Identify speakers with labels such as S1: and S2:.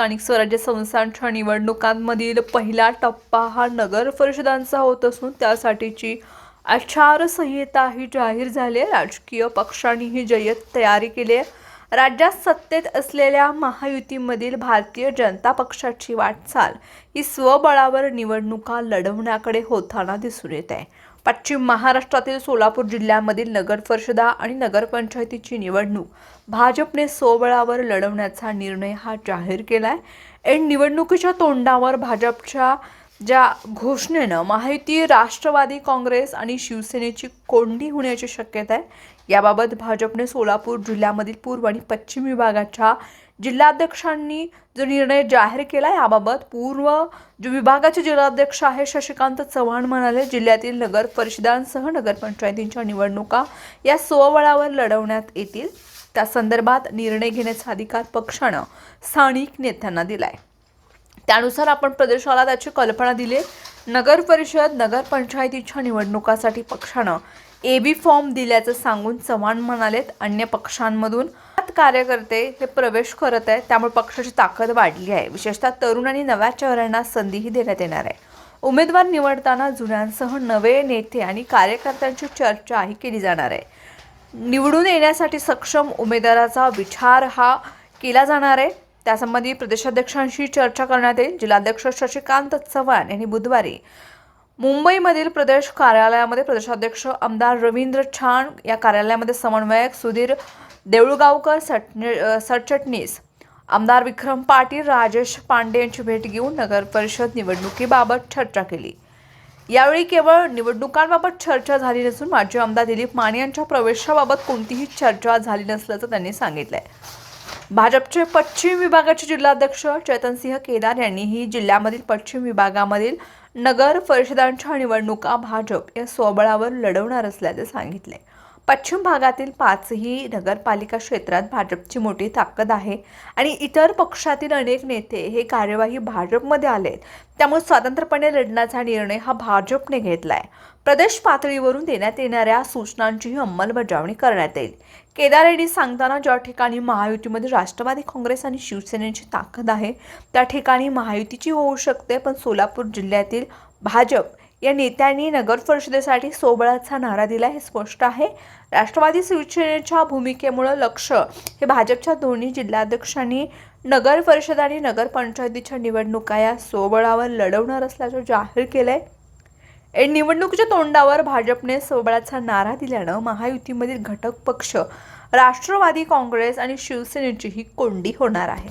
S1: स्थानिक स्वराज्य संस्थांच्या निवडणुकांमधील पहिला टप्पा हा नगर परिषदांचा होत असून त्यासाठीची आचारसंहिता ही जाहीर झाली आहे. राजकीय पक्षांनीही जय्यत तयारी केली आहे. राज्यात सत्तेत असलेल्या महायुतीमधील भारतीय जनता पक्षाची वाटचाल ही स्वबळावर निवडणुका लढवण्याकडे होताना दिसून येत आहे. पश्चिम महाराष्ट्रातील सोलापूर जिल्ह्यामधील नगर परिषदा आणि नगरपंचायतीची निवडणूक भाजपने सोबळावर लढवण्याचा निर्णय हा जाहीर केला आहे एन निवडणुकीच्या तोंडावर भाजपच्या ज्या घोषणेनं माहिती राष्ट्रवादी काँग्रेस आणि शिवसेनेची कोंडी होण्याची शक्यता आहे. याबाबत भाजपने सोलापूर जिल्ह्यामधील पूर्व आणि पश्चिम विभागाच्या जिल्हाध्यक्षांनी जो निर्णय जाहीर केला याबाबत पूर्व जो विभागाचे जिल्हाध्यक्ष आहे शशिकांत चव्हाण म्हणाले जिल्ह्यातील नगर परिषदांसह नगरपंचायतींच्या निवडणुका या स्वबळावर लढवण्यात येतील. त्या संदर्भात निर्णय घेण्याचा अधिकार पक्षानं स्थानिक नेत्यांना दिलाय. त्यानुसार आपण प्रदेशाला त्याची कल्पना दिली नगर परिषद नगरपंचायतीच्या निवडणुकासाठी पक्षानं ए बी फॉर्म दिल्याचं सांगून चव्हाण म्हणालेत अन्य पक्षांमधून कार्यकर्ते हे प्रवेश करत आहेत. त्यामुळे पक्षाची ताकद वाढली आहे. विशेषतः तरुण आणि नव्या चेहऱ्यांना संधीही देण्यात येणार आहे. उमेदवार निवडताना जुन्यांसह नवे नेते आणि कार्यकर्त्यांची चर्चाही केली जाणार आहे. निवडून येण्यासाठी सक्षम उमेदवाराचा विचार हा केला जाणार आहे. त्यासंबंधी प्रदेशाध्यक्षांशी चर्चा करण्यात येईल. जिल्हाध्यक्ष शशिकांत चव्हाण यांनी बुधवारी मुंबईमधील प्रदेश कार्यालयामध्ये प्रदेशाध्यक्ष आमदार रवींद्र छान या कार्यालयामध्ये समन्वयक सुधीर देऊळगावकर सटने सरचटणीस आमदार विक्रम पाटील राजेश पांडे यांची भेट घेऊन नगर परिषद निवडणुकीबाबत चर्चा केली. यावेळी केवळ निवडणुकांबाबत चर्चा झाली नसून माजी आमदार दिलीप माने यांच्या प्रवेशाबाबत कोणतीही चर्चा झाली नसल्याचं त्यांनी सांगितलंय. भाजपचे पश्चिम विभागाचे जिल्हाध्यक्ष चेतनसिंह केदार यांनीही जिल्ह्यामधील पश्चिम विभागामधील नगर परिषदांच्या निवडणुका भाजप या स्वबळावर लढवणार असल्याचे सांगितले. पश्चिम भागातील पाचही नगरपालिका क्षेत्रात भाजपची मोठी ताकद आहे आणि इतर पक्षातील अनेक नेते हे कार्यवाही भाजपमध्ये आलेत. त्यामुळे स्वतंत्रपणे लढण्याचा निर्णय हा भाजपने घेतलाय. प्रदेश पातळीवरून देण्यात येणाऱ्या सूचनांचीही अंमलबजावणी करण्यात येईल. केदार यांनी सांगताना ज्या ठिकाणी महायुतीमध्ये राष्ट्रवादी काँग्रेस आणि शिवसेनेची ताकद आहे त्या ठिकाणी महायुतीची होऊ शकते पण सोलापूर जिल्ह्यातील भाजप या नेत्यांनी नगर परिषदेसाठी सोबळाचा नारा दिला हे स्पष्ट आहे. राष्ट्रवादी शिवसेनेच्या भूमिकेमुळं लक्ष हे भाजपच्या दोन्ही जिल्हाध्यक्षांनी नगर परिषद आणि नगरपंचायतीच्या निवडणुका या सोबळावर लढवणार असल्याचं जाहीर केलंय. या निवडणुकीच्या तोंडावर भाजपने सोबळाचा नारा दिल्यानं महायुतीमधील घटक पक्ष राष्ट्रवादी काँग्रेस आणि शिवसेनेची ही कोंडी होणार आहे.